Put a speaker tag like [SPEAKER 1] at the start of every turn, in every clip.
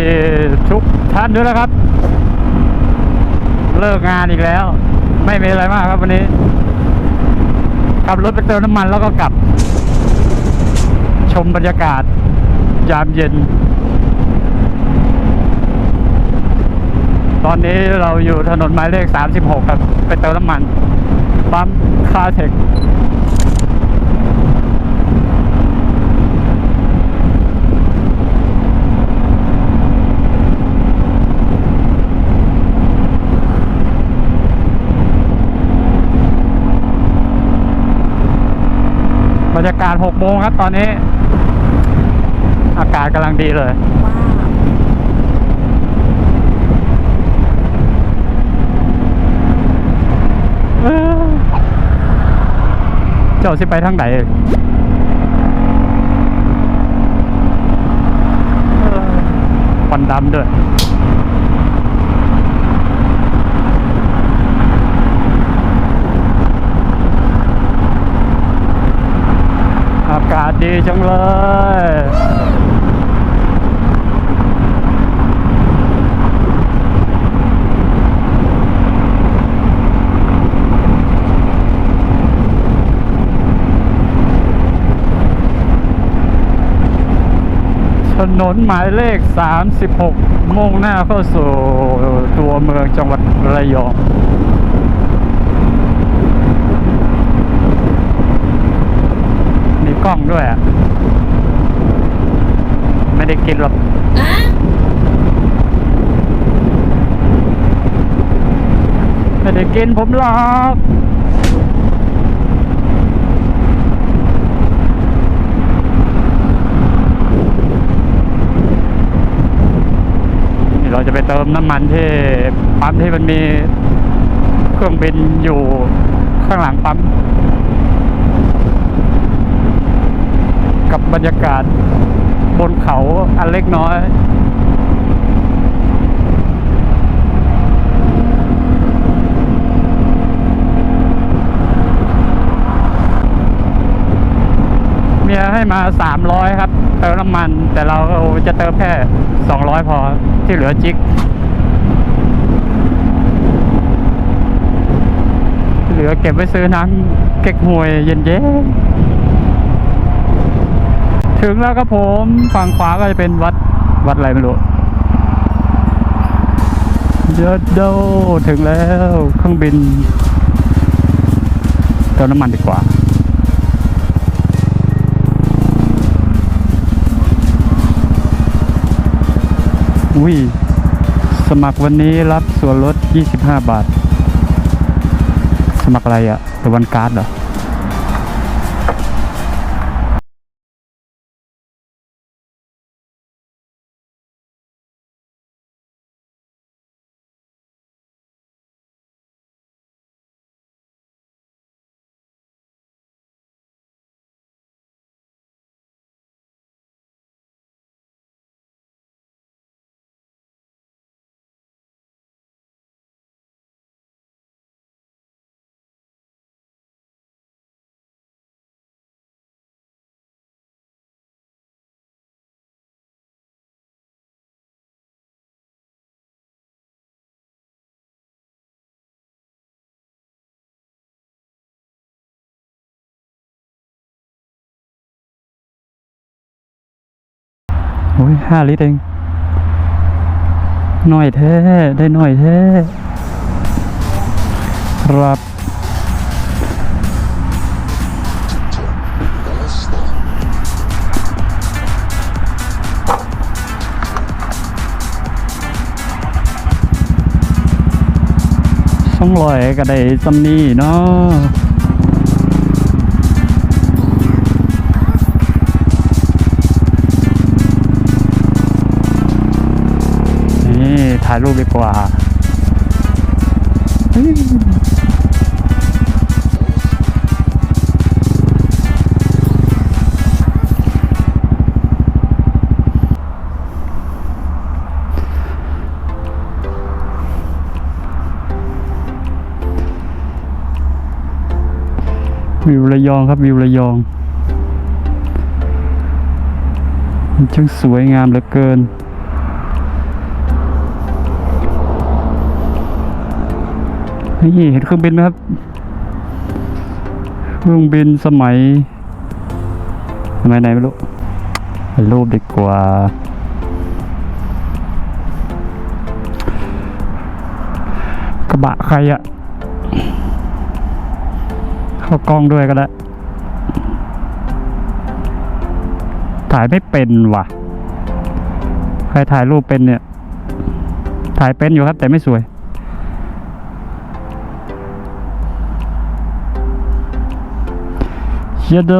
[SPEAKER 1] ดีทุกท่านด้วยนะครับ เลิกงานอีกแล้ว ไม่มีอะไรมากครับวันนี้ ขับรถไปเติมน้ำมันแล้วก็กลับ ชมบรรยากาศ ยามเย็น ตอนนี้เราอยู่ถนนหมายเลข 36 ครับ ไปเติมน้ำมันปั๊มคาเทค รรยากาศ6โมงครับตอนนี้ อากาศกำลังดีเลย เจ้าสิไปทางไหนอ่ยเอ้อควันดำด้วย อากาศ ดีจังเลยถนนหมายเลข 36 มุ่งหน้าเข้าสู่ตัวเมืองจังหวัดระยอง กล้องด้วยอะ ไม่ได้กินหรอกไม่ได้กินผมหรอกนี่เราจะไปเติมน้ำมันที่ปั๊มที่มันมีเครื่องบินอยู่ข้างหลังปั๊ม บรรยากาศบนเขาอันเล็กน้อยเมียให้มาสามร้อยครับ เติมน้ำมัน แต่เราจะเติมแค่สองร้อยพอที่เหลือจิก เหลือเก็บไว้ซื้อน้ำเก๊กฮวยเย็นๆ ถึงแล้วครับผมฝั่งขวาก็จะเป็นวัดวัดอะไรไม่รู้เยอะโดถึงแล้วเครื่องบินเติมน้ำมันดีกว่าอุ้ยสมัครวันนี้รับส่วนลด 25 บาท สมัครอะไรอะหรือวันการ์ดเหรอ อ้ยห้าลิตรเองหน่อยแท้ ได้หน่อยแท้ ครับ สองร้อยก็ได้ซัมนี่เนาะ ถ่ายรูปดีกว่าวิวระยองครับวิวระยอง มันช่างสวยงามเหลือเกิน นี่เห็นเครื่องบินไหมครับ เครื่องบินสมัย สมัยไหนไม่รู้ถ่ายรูปดีกว่ากระบะใครอะเข้ากล้องด้วยก็ได้ ถ่ายไม่เป็นว่ะ ใครถ่ายรูปเป็นเนี่ย ถ่ายเป็นอยู่ครับ แต่ไม่สวย เชโด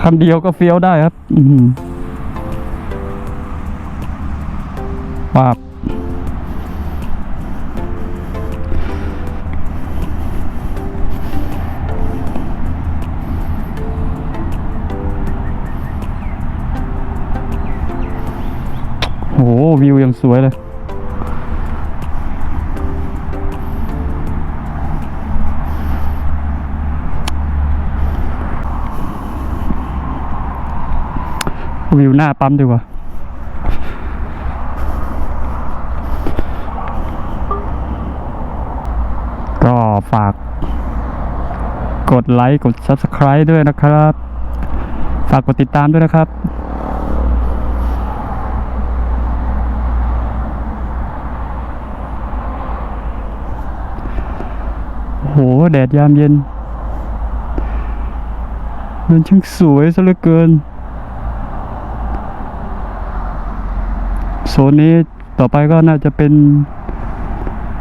[SPEAKER 1] คันเดียวก็เฟี้ยวได้ครับอืมปาบ วิวยังสวยเลยวิวหน้าปั๊มดีกว่า ก็ฝาก กดไลค์ กด Subscribe ด้วยนะครับ ฝากกดติดตามด้วยนะครับ โอ้โห แดดยามเย็น มันช่างสวยซะเหลือเกิน โซนนี้ต่อไปก็น่าจะเป็น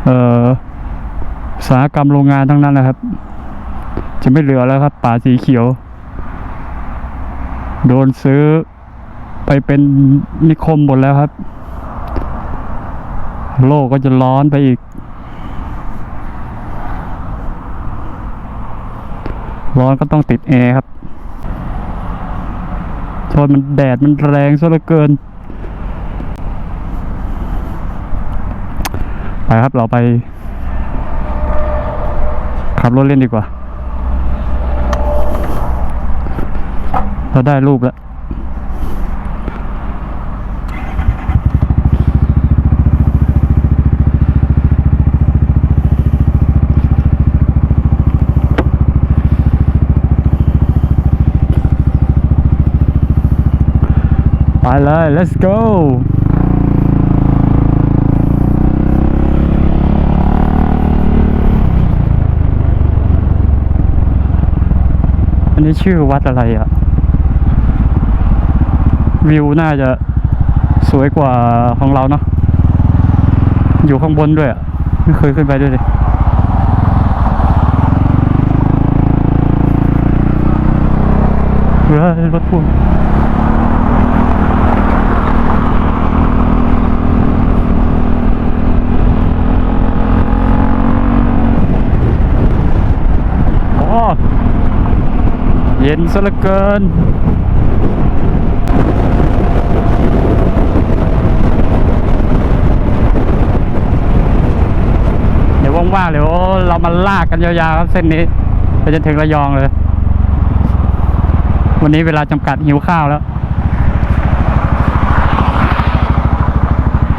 [SPEAKER 1] เอ่อสาหกรรมโรงงานทั้งนั้นแหละครับ จะไม่เหลือแล้วครับ ป่าสีเขียว โดนซื้อไปเป็นนิคมหมดแล้วครับ โลกก็จะร้อนไปอีก ร้อนก็ต้องติดแอร์ครับทนมันแดดมันแรงซะเหลือเกิน ไปครับเราไป ขับรถเล่นดีกว่า เราได้รูปแล้ว เลย let's go อันนี้ชื่อวัดอะไรอะวิวน่าจะสวยกว่าของเราเนาะ อยู่ข้างบนด้วยอะไม่เคยขึ้นไปด้วยเลยเฮ้ยรถพ่วงอ๋อ เย็นซะเหลือเกินเดี๋ยวว่างๆเดี๋ยวเรามาลากกันยาวๆครับเส้นนี้ไปจนถึงระยองเลย วันนี้เวลาจำกัดหิวข้าวแล้ว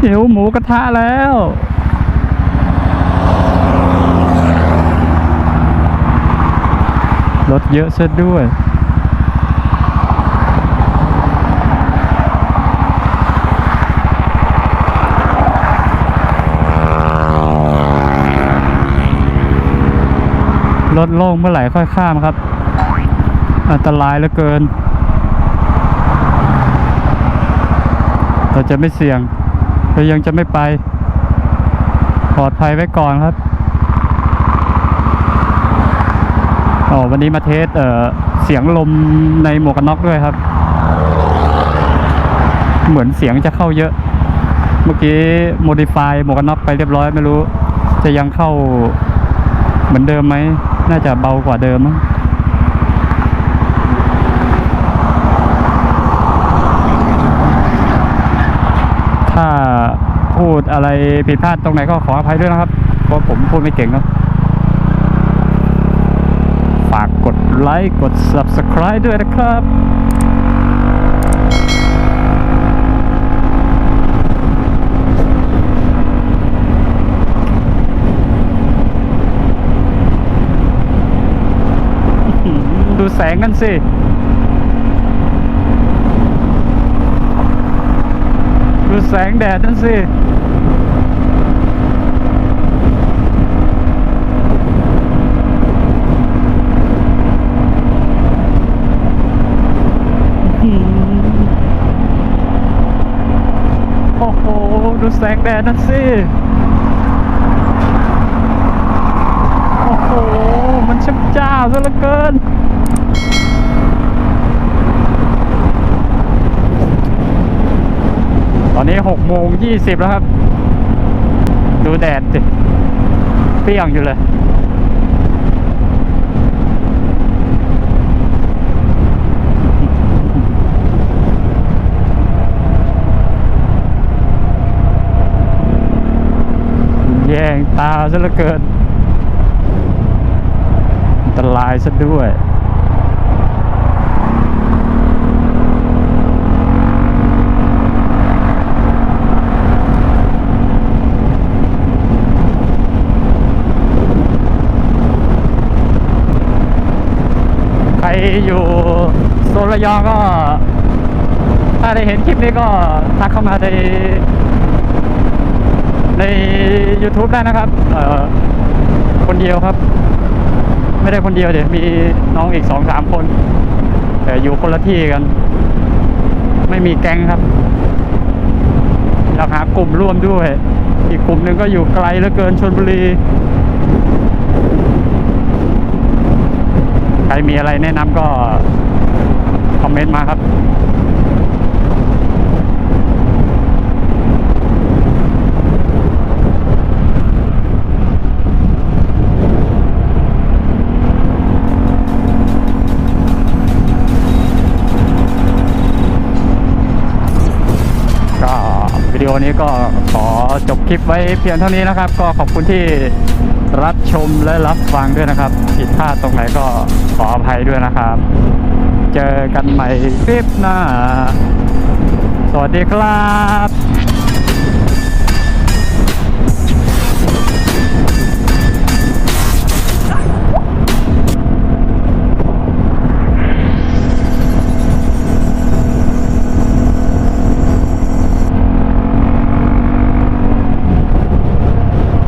[SPEAKER 1] หิวหมูกระทะแล้ว รถเยอะซะด้วย รถโล่งเมื่อไหร่ค่อยข้ามครับ อันตรายเหลือเกิน เราจะไม่เสี่ยงเรายังจะไม่ไป ปลอดภัยไว้ก่อนครับ อ๋อวันนี้มาเทสเอ่อเสียงลมในหมวกกันน็อกด้วยครับ เหมือนเสียงจะเข้าเยอะ เมื่อกี้โมดิฟายหมวกกันน็อกไปเรียบร้อยไม่รู้ จะยังเข้าเหมือนเดิมไหม น่าจะเบากว่าเดิมมั้งถ้าพูดอะไรผิดพลาดตรงไหนก็ขออภัยด้วยนะครับ เพราะผมพูดไม่เก่งเนอะฝากกด ไลค์กด subscribe ด้วยนะครับดูแสงนั่นสิ ดูแสงแดดนั่นสิ โอ้โห ดู แสงแดดนั่นสิ โอ้โห มันช่างจ้าซะเหลือเกิน ตอนนี้หกโมงยี่สิบแล้วครับ ดูแดดสิเปรี้ยงอยู่เลย แยงตาซะเหลือเกินอันตรายซะด้วยใครอยู่โซนระยองก็ ถ้าได้เห็นคลิปนี้ก็ทักเข้ามาใน ใน YouTube ได้นะครับ เอ่อ คนเดียวครับ ไม่ได้คนเดียวเดี๋ยวมีน้องอีกสองสามคน แต่อยู่คนละที่กัน ไม่มีแก๊งครับอยากหากลุ่มร่วมด้วย อีกกลุ่มหนึ่งก็อยู่ไกลเหลือเกินชนบุรี ใครมีอะไรแนะนำก็คอมเมนต์มาครับ ดีโนี้ก็ขอจบคลิปไว้เพียงเท่านี้นะครับ ก็ขอบคุณที่รับชมและรับฟังด้วยนะครับ ผิดพลาดตรงไหนก็ขออภัยด้วยนะครับ เจอกันใหม่คลิปหน้า สวัสดีครับ